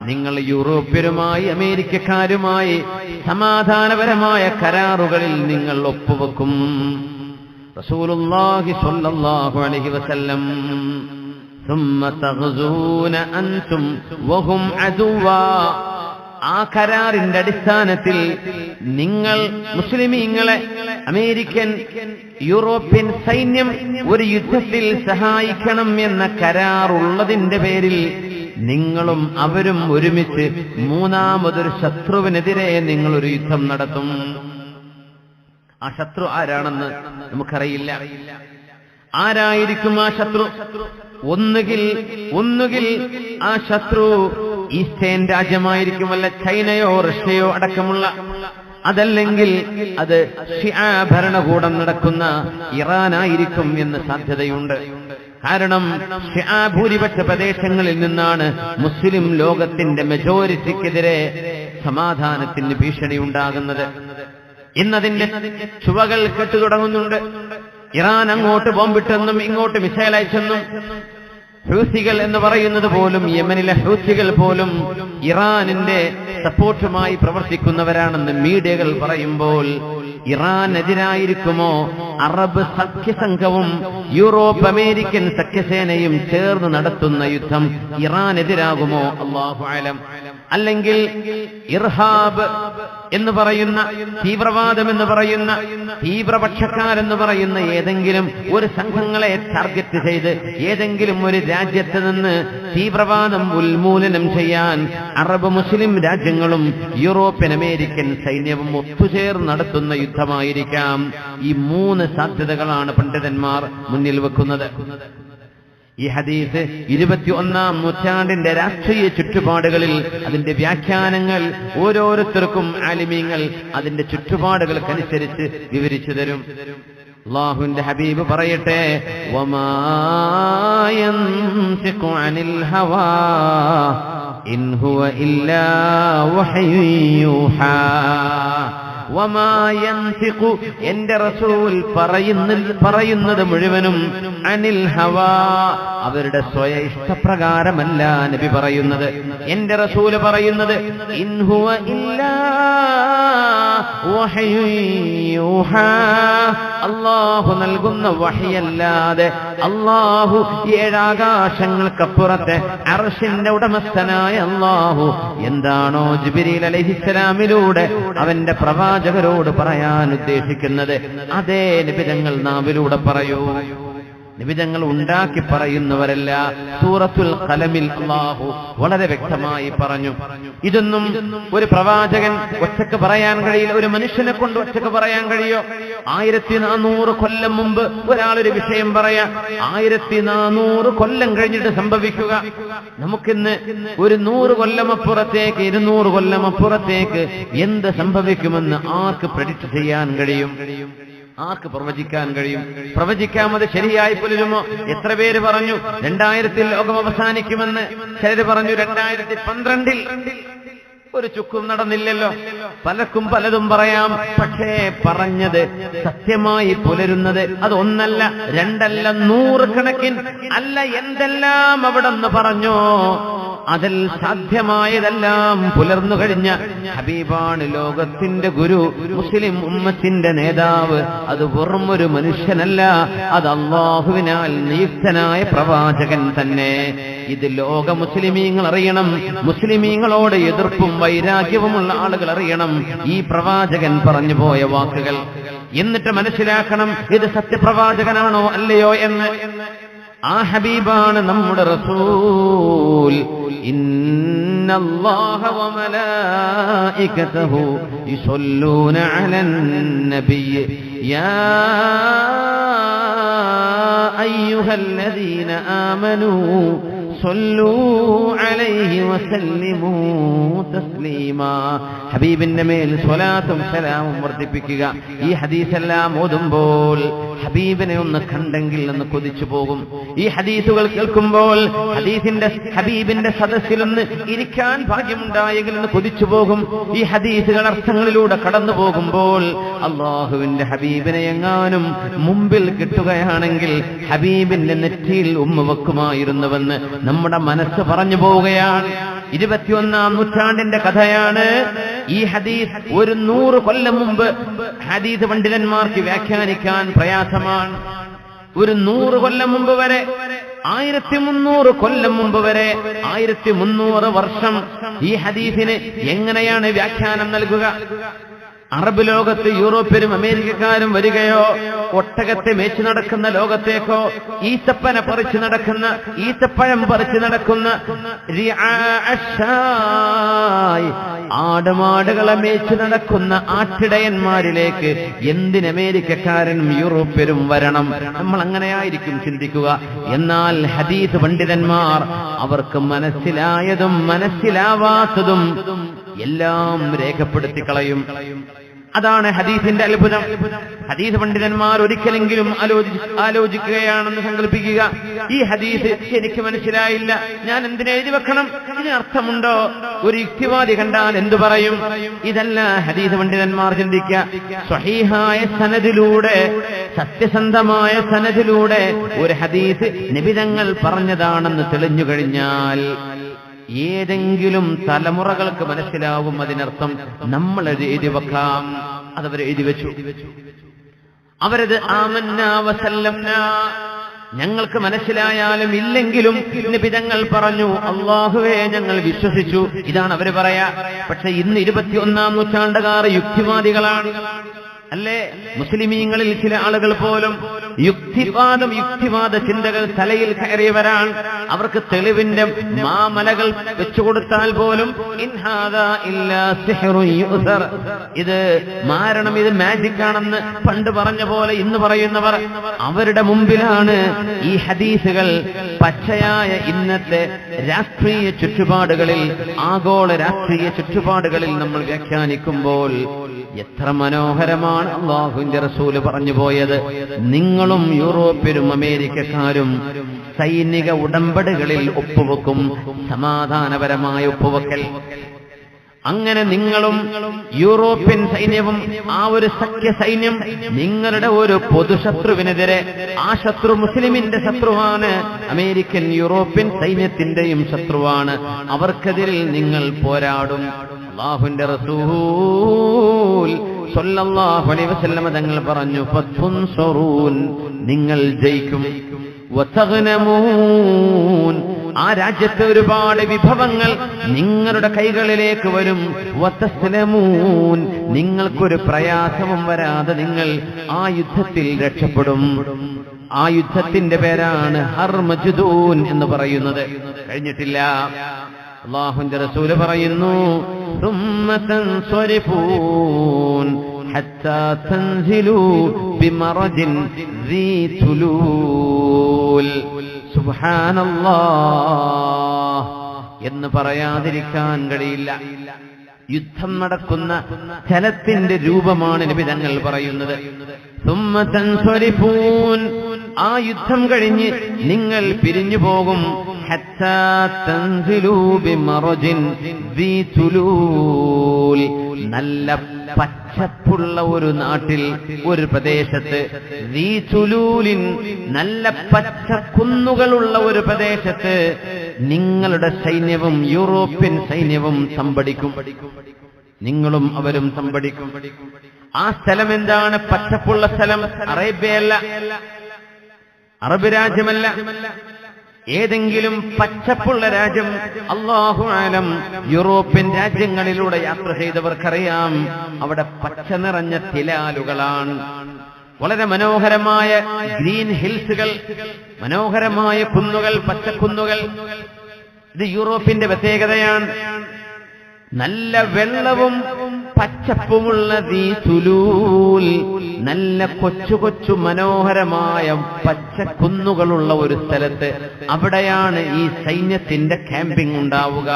നിങ്ങൾ യൂറോപ്യരുമായി അമേരിക്കക്കാരുമായി സമാധാനപരമായ കരാറുകളിൽ നിങ്ങൾ ഒപ്പുവെക്കും റസൂലുള്ളാഹി സ്വല്ലല്ലാഹു അലൈഹി വസല്ലം ثم تغزون أنتم وهم عدوا ആ കരാറിന്റെ അടിസ്ഥാനത്തിൽ നിങ്ങൾ മുസ്ലിമീങ്ങളെ അമേരിക്കൻ യൂറോപ്യൻ സൈന്യം ഒരു യുദ്ധത്തിൽ സഹായിക്കണം എന്ന കരാറുള്ളതിന്റെ പേരിൽ നിങ്ങളും അവരും ഒരുമിച്ച് മൂന്നാമതൊരു ശത്രുവിനെതിരെ നിങ്ങളൊരു യുദ്ധം നടത്തും. ആ ശത്രു ആരാണെന്ന് നമുക്കറിയില്ല. ആരായിരിക്കും ആ ശത്രു? ഒന്നുകിൽ ഒന്നുകിൽ ആ ശത്രു ഈസ്റ്റേൺ രാജ്യമായിരിക്കും അല്ല ചൈനയോ റഷ്യയോ അടക്കമുള്ള അതല്ലെങ്കിൽ അത് ഭരണകൂടം നടക്കുന്ന ഇറാനായിരിക്കും എന്ന് സാധ്യതയുണ്ട്. കാരണം ഭൂരിപക്ഷ പ്രദേശങ്ങളിൽ നിന്നാണ് മുസ്ലിം ലോകത്തിന്റെ മെജോറിറ്റിക്കെതിരെ സമാധാനത്തിന് ഭീഷണി ഉണ്ടാകുന്നത് ഇന്നതിന്റെ ചുവകൾ കെട്ടു തുടങ്ങുന്നുണ്ട്. ഇറാൻ അങ്ങോട്ട് ബോംബിട്ടെന്നും ഇങ്ങോട്ട് മിസൈൽ അയച്ചെന്നും ഹൂസികൾ എന്ന് പറയുന്നത് പോലും യമനിലെ ഹൂസികൾ പോലും ഇറാനിന്റെ സപ്പോർട്ടുമായി പ്രവർത്തിക്കുന്നവരാണെന്ന് മീഡിയകൾ പറയുമ്പോൾ ഇറാനെതിരായിരിക്കുമോ? അറബ് സഖ്യസംഘവും യൂറോപ്പ് അമേരിക്കൻ സഖ്യസേനയും ചേർന്ന് നടത്തുന്ന യുദ്ധം ഇറാനെതിരാകുമോ? അള്ളാഹു ആലം അല്ലെങ്കിൽ ഇർഹാബ് എന്ന് പറയുന്ന തീവ്രവാദം എന്ന് പറയുന്ന തീവ്രപക്ഷക്കാരെന്ന് പറയുന്ന ഏതെങ്കിലും ഒരു സംഘങ്ങളെ ടാർഗറ്റ് ചെയ്ത് ഏതെങ്കിലും ഒരു രാജ്യത്ത് നിന്ന് തീവ്രവാദം ഉന്മൂലനം ചെയ്യാൻ അറബ് മുസ്ലിം രാജ്യങ്ങളും യൂറോപ്യൻ അമേരിക്കൻ സൈന്യവും ഒത്തുചേർന്ന് നടത്തുന്ന യുദ്ധമായിരിക്കാം. ഈ മൂന്ന് സാധ്യതകളാണ് പണ്ഡിതന്മാർ മുന്നിൽ വെക്കുന്നത്. ഈ ഹദീസ് ഇരുപത്തിയൊന്നാം നൂറ്റാണ്ടിന്റെ രാഷ്ട്രീയ ചുറ്റുപാടുകളിൽ അതിന്റെ വ്യാഖ്യാനങ്ങൾ ഓരോരുത്തർക്കും ആലിമീങ്ങൾ അതിന്റെ ചുറ്റുപാടുകൾക്കനുസരിച്ച് വിവരിച്ചു തരും. അള്ളാഹുവിന്റെ ഹബീബ് പറയട്ടെ ഇൻ ഹുവ ഇല്ലാ എന്റെ റസൂൽ പറയുന്നത് മുഴുവനും അനിൽ ഹവാ അവരുടെ സ്വയ ഇഷ്ടപ്രകാരമല്ല നബി പറയുന്നത്. എന്റെ റസൂൽ പറയുന്നത് ഇൻഹുവ ഇല്ലാ അള്ളാഹു നൽകുന്ന വഹിയല്ലാതെ അള്ളാഹു ഏഴാകാശങ്ങൾക്കപ്പുറത്തെ അർഷിന്റെ ഉടമസ്ഥനായ അള്ളാഹു എന്താണോ ജിബിരിൽ അലഹിസ്സലാമിലൂടെ അവന്റെ പ്രവാചകരോട് പറയാൻ ഉദ്ദേശിക്കുന്നത് അതേ നിബിധങ്ങൾ നാവിലൂടെ പറയൂ. നിബിധങ്ങൾ ഉണ്ടാക്കി പറയുന്നവരല്ല. സൂറത്തുൽ കലമിൽ അള്ളാഹു വളരെ വ്യക്തമായി പറഞ്ഞു. ഇതൊന്നും ഒരു പ്രവാചകൻ ഒറ്റയ്ക്ക് പറയാൻ കഴിയില്ല. ഒരു മനുഷ്യനെ കൊണ്ട് ഒറ്റയ്ക്ക് പറയാൻ കഴിയോ? ആയിരത്തി നാനൂറ് കൊല്ലം മുമ്പ് ഒരാളൊരു വിഷയം പറയാം. ആയിരത്തി നാനൂറ് കൊല്ലം കഴിഞ്ഞിട്ട് സംഭവിക്കുക. നമുക്കിന്ന് ഒരു നൂറ് കൊല്ലം അപ്പുറത്തേക്ക് ഇരുന്നൂറ് കൊല്ലം അപ്പുറത്തേക്ക് എന്ത് സംഭവിക്കുമെന്ന് ആർക്ക് പ്രഡിക്റ്റ് ചെയ്യാൻ കഴിയും? ആർക്ക് പ്രവചിക്കാൻ കഴിയും? പ്രവചിക്കാമത് ശരിയായി പുലരുമോ? എത്ര പേര് പറഞ്ഞു രണ്ടായിരത്തിൽ ലോകം അവസാനിക്കുമെന്ന് ചിലര് പറഞ്ഞു രണ്ടായിരത്തി പന്ത്രണ്ടിൽ ഒരു ചുക്കും നടന്നില്ലല്ലോ. പലക്കും പലതും പറയാം പക്ഷേ പറഞ്ഞത് സത്യമായി പുലരുന്നത് അതൊന്നല്ല രണ്ടല്ല രണ്ടല്ല നൂറുകണക്കിന് അല്ല എന്തെല്ലാം അവിടെ നിന്ന് പറഞ്ഞോ? അതിൽ സാധ്യമായതെല്ലാം പുലർന്നു കഴിഞ്ഞ ഹബീബാണ് ലോകത്തിന്റെ ഗുരു മുസ്ലിം ഉമ്മത്തിന്റെ നേതാവ്. അത് വെറും ഒരു മനുഷ്യനല്ല അത് അള്ളാഹുവിനാൽ നിയുക്തനായ പ്രവാചകൻ തന്നെ. ഇത് ലോക മുസ്ലിമീങ്ങൾ അറിയണം മുസ്ലിമീങ്ങളോട് എതിർപ്പും വൈരാഗ്യവുമുള്ള ആളുകൾ അറിയണം. ഈ പ്രവാചകൻ പറഞ്ഞു പോയ വാക്കുകൾ. എന്നിട്ട് മനസ്സിലാക്കണം ഇത് സത്യപ്രവാചകനാണോ അല്ലയോ എന്ന്. ആ ഹബീബാണ് നമ്മുടെ റസൂൽ. ഇന്നല്ലാഹ വമലായികതഹു യുസല്ലൂന അലൻ നബിയ്യ യാ അയ്യുഹല്ലദീന ആമനൂ ഹബീബിന്റെ മേൽ സ്വലാത്തും സലാമും വർദ്ധിപ്പിക്കുക. ഈ ഹദീസെല്ലാം ഓതുമ്പോൾ ഹബീബിനെ ഒന്ന് കണ്ടെങ്കിൽ എന്ന് കൊതിച്ചു പോകും. ഈ ഹദീസുകൾ കേൾക്കുമ്പോൾ ഹദീസിന്റെ ഹബീബിന്റെ സദസ്സിലൊന്ന് ഇരിക്കാൻ ഭാഗ്യമുണ്ടായെങ്കിൽ എന്ന് കൊതിച്ചു പോകും. ഈ ഹദീസുകൾ അർത്ഥങ്ങളിലൂടെ കടന്നു പോകുമ്പോൾ അള്ളാഹുവിന്റെ ഹബീബിനെ എങ്ങാനും മുമ്പിൽ കിട്ടുകയാണെങ്കിൽ ഹബീബിന്റെ നെറ്റിയിൽ ഉമ്മ വെക്കുമായിരുന്നുവെന്ന് നമ്മുടെ മനസ്സ് പറഞ്ഞു പോവുകയാണ്. ഇരുപത്തിയൊന്നാം നൂറ്റാണ്ടിന്റെ കഥയാണ്. ഈ ഹദീസ് ഒരു നൂറ് കൊല്ലം മുമ്പ് ഹദീസ് പണ്ഡിതന്മാർക്ക് വ്യാഖ്യാനിക്കാൻ പ്രയാസമാണ്. ഒരു നൂറ് കൊല്ലം മുമ്പ് വരെ ആയിരത്തി മുന്നൂറ് കൊല്ലം മുമ്പ് വരെ ആയിരത്തി മുന്നൂറ് വർഷം ഈ ഹദീസിന് എങ്ങനെയാണ് വ്യാഖ്യാനം നൽകുക? അറബ് ലോകത്ത് യൂറോപ്യരും അമേരിക്കക്കാരും വരികയോ ഒട്ടകത്തെ മേച്ചു നടക്കുന്ന ലോകത്തേക്കോ ഈത്തപ്പന പറിച്ചു നടക്കുന്ന ഈത്തപ്പഴം പറിച്ചു നടക്കുന്ന ആടുമാടുകളെ മേച്ചു നടക്കുന്ന ആട്ടിടയന്മാരിലേക്ക് എന്തിന് അമേരിക്കക്കാരനും യൂറോപ്യരും വരണം? നമ്മൾ അങ്ങനെയായിരിക്കും ചിന്തിക്കുക. എന്നാൽ ഹദീസ് പണ്ഡിതന്മാർ അവർക്ക് മനസ്സിലായതും മനസ്സിലാവാത്തതും എല്ലാം രേഖപ്പെടുത്തി കളയും അതാണ് ഹദീസിന്റെ അത്ഭുതം. ഹദീസ് പണ്ഡിതന്മാർ ഒരിക്കലെങ്കിലും ആലോചി ആലോചിക്കുകയാണെന്ന് സങ്കല്പിക്കുക. ഈ ഹദീസ് എനിക്ക് മനസ്സിലായില്ല. ഞാൻ എന്തിനെ എഴുതി വെക്കണം? ഇതിന് അർത്ഥമുണ്ടോ? ഒരു യുക്തിവാദി കണ്ടാൽ എന്തു പറയും? ഇതല്ല ഹദീസ് പണ്ഡിതന്മാർ ചിന്തിക്കുക. സ്വഹീഹായ സനദിലൂടെ സത്യസന്ധമായ സനദിലൂടെ ഒരു ഹദീസ് നിബിതങ്ങൾ പറഞ്ഞതാണെന്ന് തെളിഞ്ഞു കഴിഞ്ഞാൽ ഏതെങ്കിലും തലമുറകൾക്ക് മനസ്സിലാവും അതിനർത്ഥം നമ്മൾ എഴുതി വെക്കാം. അതവർ എഴുതി വെച്ചു. അവരത് ആമന്ന വസല്ലംന. ഞങ്ങൾക്ക് മനസ്സിലായാലും ഇല്ലെങ്കിലും നിബിതങ്ങൾ പറഞ്ഞു അള്ളാഹുവേ ഞങ്ങൾ വിശ്വസിച്ചു. ഇതാണ് അവർ പറയാ. പക്ഷെ ഇന്ന് ഇരുപത്തിയൊന്നാം നൂറ്റാണ്ടുകാർ യുക്തിവാദികളാണ്. അല്ലേ മുസ്ലിമീങ്ങളിൽ ചില ആളുകൾ പോലും യുക്തിവാദം യുക്തിവാദ ചിന്തകൾ തലയിൽ കയറിയവരാണ് അവർക്ക് തെളിവിന്റെ മാമലകൾ പോലും ഇല്ലാ സിഹ്റുൻ യുസർ. ഇത് മാരണം ഇത് മാജിക് ആണെന്ന് പണ്ട് പറഞ്ഞ പോലെ ഇന്ന് പറയുന്നവർ അവരുടെ മുമ്പിലാണ് ഈ ഹദീസുകൾ പച്ചയായ ഇന്നത്തെ രാഷ്ട്രീയ ചുറ്റുപാടുകളിൽ ആഗോള രാഷ്ട്രീയ ചുറ്റുപാടുകളിൽ നമ്മൾ വ്യാഖ്യാനിക്കുമ്പോൾ എത്ര മനോഹരമാണ് അള്ളാഹുവിന്റെ റസൂൽ പറഞ്ഞു പോയത്. നിങ്ങളും യൂറോപ്യരും അമേരിക്കക്കാരും സൈനിക ഉടമ്പടികളിൽ ഒപ്പുവെക്കും. സമാധാനപരമായ ഒപ്പുവെക്കൽ. അങ്ങനെ നിങ്ങളും യൂറോപ്യൻ സൈന്യവും ആ ഒരു സഖ്യ സൈന്യം നിങ്ങളുടെ ഒരു പൊതുശത്രുവിനെതിരെ ആ ശത്രു മുസ്ലിമിന്റെ ശത്രുവാണ് അമേരിക്കൻ യൂറോപ്യൻ സൈന്യത്തിന്റെയും ശത്രുവാണ്. അവർക്കെതിരിൽ നിങ്ങൾ പോരാടും. അള്ളാഹുന്റെ റസൂൽ തങ്ങൾ പറഞ്ഞു നിങ്ങൾ ജയിക്കും. ആ രാജ്യത്തെ ഒരുപാട് വിഭവങ്ങൾ നിങ്ങളുടെ കൈകളിലേക്ക് വരും. നിങ്ങൾക്കൊരു പ്രയാസവും വരാതെ നിങ്ങൾ ആ യുദ്ധത്തിൽ രക്ഷപ്പെടും. ആ യുദ്ധത്തിന്റെ പേരാണ് ഹർമജുദൂൻ എന്ന് പറയുന്നത്. കഴിഞ്ഞിട്ടില്ല. അള്ളാഹുന്റെ റസൂൽ പറയുന്നു എന്ന് പറയാതിരിക്കാൻ കഴിയില്ല. യുദ്ധം നടക്കുന്ന ചലത്തിന്റെ രൂപമാണ് നിബിതങ്ങൾ പറയുന്നത്. ആ യുദ്ധം കഴിഞ്ഞ് നിങ്ങൾ പിരിഞ്ഞു പോകും. നല്ല പച്ചപ്പുള്ള ഒരു നാട്ടിൽ ഒരു പ്രദേശത്ത് നല്ല പച്ച കുന്നുകളുള്ള ഒരു പ്രദേശത്ത് നിങ്ങളുടെ സൈന്യവും യൂറോപ്യൻ സൈന്യവും സംഭടിക്കും നിങ്ങളും അവരും സംഭടിക്കും ആ സ്ഥലം എന്താണ്? പച്ചപ്പുള്ള സ്ഥലം. അറേബ്യയല്ല. അറബ് രാജ്യമല്ല. ഏതെങ്കിലും പച്ചപ്പുള്ള രാജ്യം അള്ളാഹു ആലം യൂറോപ്യൻ രാജ്യങ്ങളിലൂടെ യാത്ര ചെയ്തവർക്കറിയാം. അവിടെ പച്ച നിറഞ്ഞ തിലാലുകളാണ്. വളരെ മനോഹരമായ ഗ്രീൻ ഹിൽസുകൾ മനോഹരമായ കുന്നുകൾ പച്ചക്കുന്നുകൾ. ഇത് യൂറോപ്പിന്റെ പ്രത്യേകതയാണ്. നല്ല വെള്ളവും പച്ചപ്പുമുള്ള ദീ തുലൂൽ നല്ല കൊച്ചു കൊച്ചു മനോഹരമായ പച്ചക്കുന്നുകളുള്ള ഒരു സ്ഥലത്ത് അവിടെയാണ് ഈ സൈന്യത്തിന്റെ ക്യാമ്പിംഗ് ഉണ്ടാവുക.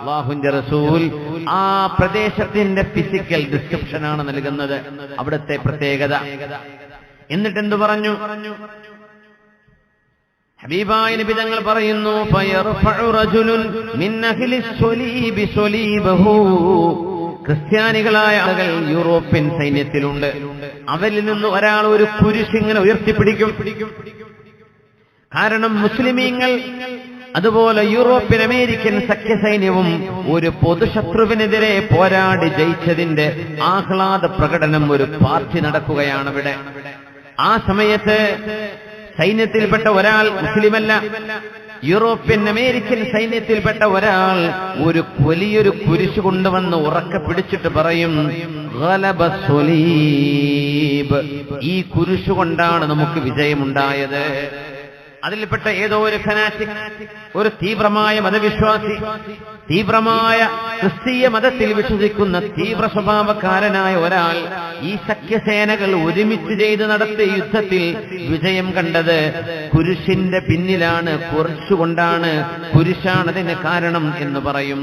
അള്ളാഹുന്റെ റസൂൽ ആ പ്രദേശത്തിന്റെ ഫിസിക്കൽ ഡിസ്ക്രിപ്ഷനാണ് നൽകുന്നത്. അവിടുത്തെ പ്രത്യേകത. എന്നിട്ടെന്തു പറഞ്ഞു? ഹബീബായ നബി തങ്ങൾ പറയുന്നു ക്രിസ്ത്യാനികളായ ആളുകൾ യൂറോപ്യൻ സൈന്യത്തിലുണ്ട്. അവരിൽ നിന്ന് ഒരാൾ ഒരു കുരിശിങ്ങനെ ഉയർത്തിപ്പിടിക്കും. കാരണം മുസ്ലിമീങ്ങൾ അതുപോലെ യൂറോപ്യൻ അമേരിക്കൻ സഖ്യസൈന്യവും ഒരു പൊതുശത്രുവിനെതിരെ പോരാടി ജയിച്ചതിന്റെ ആഹ്ലാദ പ്രകടനം ഒരു പാർട്ടി നടക്കുകയാണ് ഇവിടെ. ആ സമയത്ത് സൈന്യത്തിൽപ്പെട്ട ഒരാൾ മുസ്ലിമല്ല. യൂറോപ്യൻ അമേരിക്കൻ സൈന്യത്തിൽപ്പെട്ട ഒരാൾ ഒരു വലിയൊരു കുരിശ് കൊണ്ടുവന്ന് ഉറക്കെ പിടിച്ചിട്ട് പറയും. ഈ കുരിശ് കൊണ്ടാണ് നമുക്ക് വിജയമുണ്ടായത് അതിൽപ്പെട്ട ഏതോ ഒരു ഫനാറ്റിക് ഒരു തീവ്രമായ മതവിശ്വാസി തീവ്രമായ ക്രിസ്തീയ മതത്തിൽ വിശ്വസിക്കുന്ന തീവ്ര സ്വഭാവക്കാരനായ ഒരാൾ ഈ സഖ്യസേനകൾ ഒരുമിച്ച് ചെയ്ത് നടത്തിയ യുദ്ധത്തിൽ വിജയം കണ്ടത് കുരിശിന്റെ പിന്നിലാണ്. കുറച്ചുകൊണ്ടാണ് കുരിശാണതിന് കാരണം എന്ന് പറയും.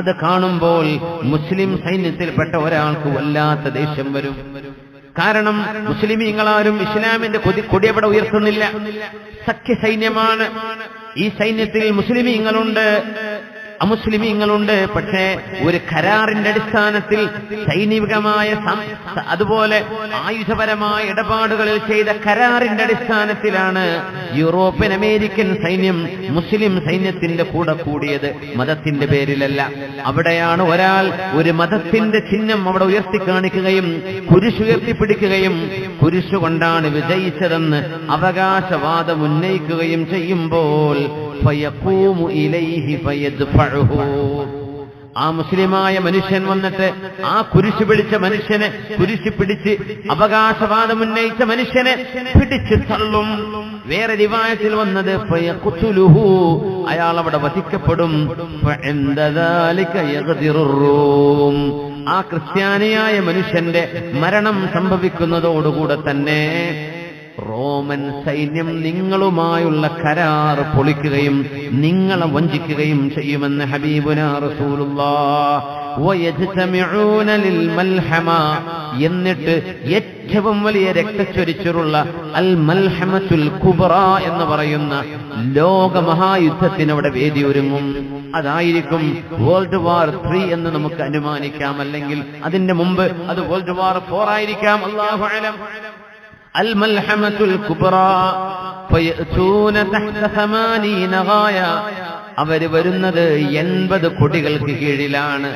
അത് കാണുമ്പോൾ മുസ്ലിം സൈന്യത്തിൽപ്പെട്ട ഒരാൾക്ക് വല്ലാത്ത ദേഷ്യം വരും. കാരണം മുസ്ലിമീങ്ങളാരും ഇസ്ലാമിന്റെ കൊതി കൊടിയവിടെ ഉയർത്തുന്നില്ല. സഖ്യ സൈന്യമാണ് ഈ സൈന്യത്തിൽ മുസ്ലിമീങ്ങളുണ്ട്. അമുസ്ലിമീങ്ങളുണ്ട് പക്ഷേ ഒരു കരാറിന്റെ അടിസ്ഥാനത്തിൽ സൈനികമായ അതുപോലെ ആയുധപരമായ ഇടപാടുകളിൽ ചെയ്ത കരാറിന്റെ അടിസ്ഥാനത്തിലാണ് യൂറോപ്യൻ അമേരിക്കൻ സൈന്യം മുസ്ലിം സൈന്യത്തിന്റെ കൂടെ കൂടിയത് മതത്തിന്റെ പേരിലല്ല അവിടെയാണ് ഒരാൾ ഒരു മതത്തിന്റെ ചിഹ്നം അവിടെ ഉയർത്തി കാണിക്കുകയും കുരിശുയർത്തിപ്പിടിക്കുകയും കുരിശുകൊണ്ടാണ് വിജയിച്ചതെന്ന് അവകാശവാദം ഉന്നയിക്കുകയും ചെയ്യുമ്പോൾ. ആ മുസ്ലിമായ മനുഷ്യൻ വന്നിട്ട് ആ കുരിശ് പിടിച്ച മനുഷ്യനെ കുരിശ് പിടിച്ച് അവകാശവാദം ഉന്നയിച്ച മനുഷ്യനെ പിടിച്ച് തള്ളും വേറെ റിവായത്തിൽ വന്നത്. അയാൾ അവിടെ വധിക്കപ്പെടും. ആ ക്രിസ്ത്യാനിയായ മനുഷ്യന്റെ മരണം സംഭവിക്കുന്നതോടുകൂടെ തന്നെ റോമൻ സൈന്യം നിങ്ങളുമായുള്ള കരാർ പൊളിക്കുകയും നിങ്ങളെ വഞ്ചിക്കുകയും ചെയ്യുമെന്ന് ഹബീബുന റസൂലുള്ള എന്നിട്ട് ഏറ്റവും വലിയ രക്തച്ചൊരിച്ചിലുള്ള അൽ മൽഹമത്തുൽ കുബറ എന്ന് പറയുന്ന ലോകമഹായുദ്ധത്തിനവിടെ വേദി ഒരുങ്ങും അതായിരിക്കും വേൾഡ് വാർ ത്രീ എന്ന് നമുക്ക് അനുമാനിക്കാം. അല്ലെങ്കിൽ അതിന്റെ മുമ്പ് അത് വേൾഡ് വാർ ഫോർ ആയിരിക്കാം അള്ളാഹു അൽമൽഹമത്തുൽ കുബ്ര ഫയഅതൂന തഹ്ത സമാനീന ഗായ. അവർ വരുന്നത് എൺപത് കൊടികൾക്ക് കീഴിലാണ്.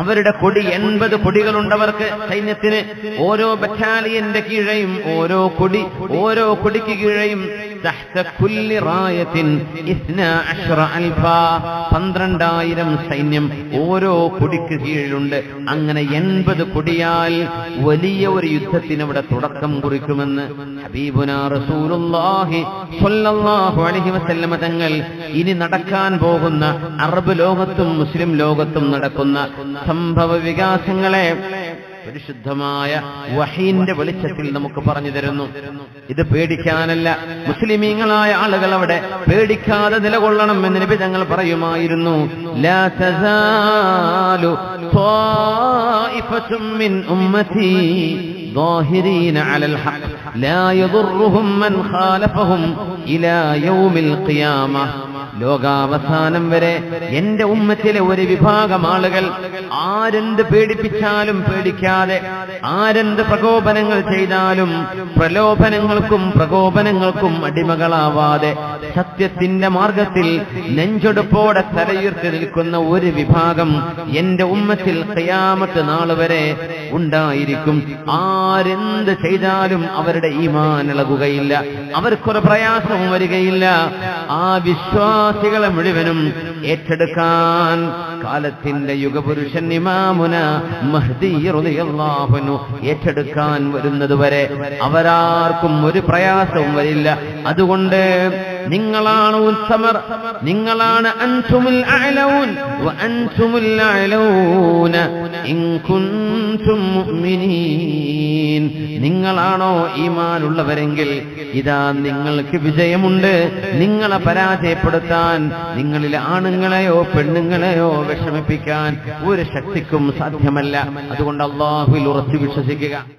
അവരുടെ കൊടി എൺപത് കൊടികളുണ്ടവർക്ക് സൈന്യത്തിന് ഓരോ ബറ്റാലിയന്റെ കീഴയും ഓരോ കൊടി ഓരോ കൊടിക്ക് കീഴയും പന്ത്രണ്ടായിരം സൈന്യം ഓരോ കൊടിക്ക് കീഴിലുണ്ട്. അങ്ങനെ എൺപത് കൊടിയാൽ വലിയ ഒരു യുദ്ധത്തിന് അവിടെ തുടക്കം കുറിക്കുമെന്ന് തങ്ങൾ ഇനി നടക്കാൻ പോകുന്ന അറബ് ലോകത്തും മുസ്ലിം ലോകത്തും നടക്കുന്ന സംഭവ വികാസങ്ങളെ പരിശുദ്ധമായ വഹീന്റെ വെളിച്ചത്തിൽ നമുക്ക് പറഞ്ഞു തരുന്നു ഇത് പേടിക്കാനല്ല മുസ്ലിമീങ്ങളായ ആളുകൾ അവിടെ പേടിക്കാതെ നിലകൊള്ളണം എന്ന് നബി തങ്ങൾ പറയുമായിരുന്നു ലാ തസാലു ത്വായിഫത്തും മിൻ ഉമ്മത്തി ظاهرين على الحق لا يضرهم من خالفهم إلى يوم القيامة ലോകാവസാനം വരെ എന്റെ ഉമ്മത്തിലെ ഒരു വിഭാഗം ആളുകൾ ആരെന്ത് പേടിപ്പിച്ചാലും പേടിക്കാതെ ആരെന്ത് പ്രകോപനങ്ങൾ ചെയ്താലും പ്രലോഭനങ്ങൾക്കും പ്രകോപനങ്ങൾക്കും അടിമകളാവാതെ സത്യത്തിന്റെ മാർഗത്തിൽ നെഞ്ചൊടുപ്പോടെ തലയുയർത്തി നിൽക്കുന്ന ഒരു വിഭാഗം എന്റെ ഉമ്മത്തിൽ കയാമത്ത് നാൾ വരെ ഉണ്ടായിരിക്കും. ആരെന്ത് ചെയ്താലും അവരുടെ ഈമാൻ ഇളകുകയില്ല. അവർക്കൊരു പ്രയാസവും വരികയില്ല. ആ വിശ്വാസികളെ മുഴുവനും ഏറ്റെടുക്കാൻ കാലത്തിന്റെ യുഗപുരുഷൻ ഇമാമുന മഹ്ദി റളിയല്ലാഹു അൻഹു ഏറ്റെടുക്കാൻ വരുന്നതുവരെ അവരാർക്കും ഒരു പ്രയാസവും വരില്ല. അതുകൊണ്ട് നിങ്ങളാണ് ഉത്തമർ നിങ്ങളാണ് അൻസുമുൽ അഅലൗൻ വ അൻതുമുൽ അഅലൗന ഇൻ കുൻതും മുഅ്മിനീൻ. നിങ്ങളാണോ ഈമാനുള്ളവരെങ്കിൽ ഇതാ നിങ്ങൾക്ക് വിജയമുണ്ട്. നിങ്ങളെ പരാജയപ്പെടുത്താൻ നിങ്ങളിൽ നിങ്ങളിലെ ആണുങ്ങളെയോ പെണ്ണുങ്ങളെയോ വിഷമിപ്പിക്കാൻ ഒരു ശക്തിക്കും സാധ്യമല്ല. അതുകൊണ്ട് അള്ളാഹുവിൽ ഉറച്ചു വിശ്വസിക്കുക.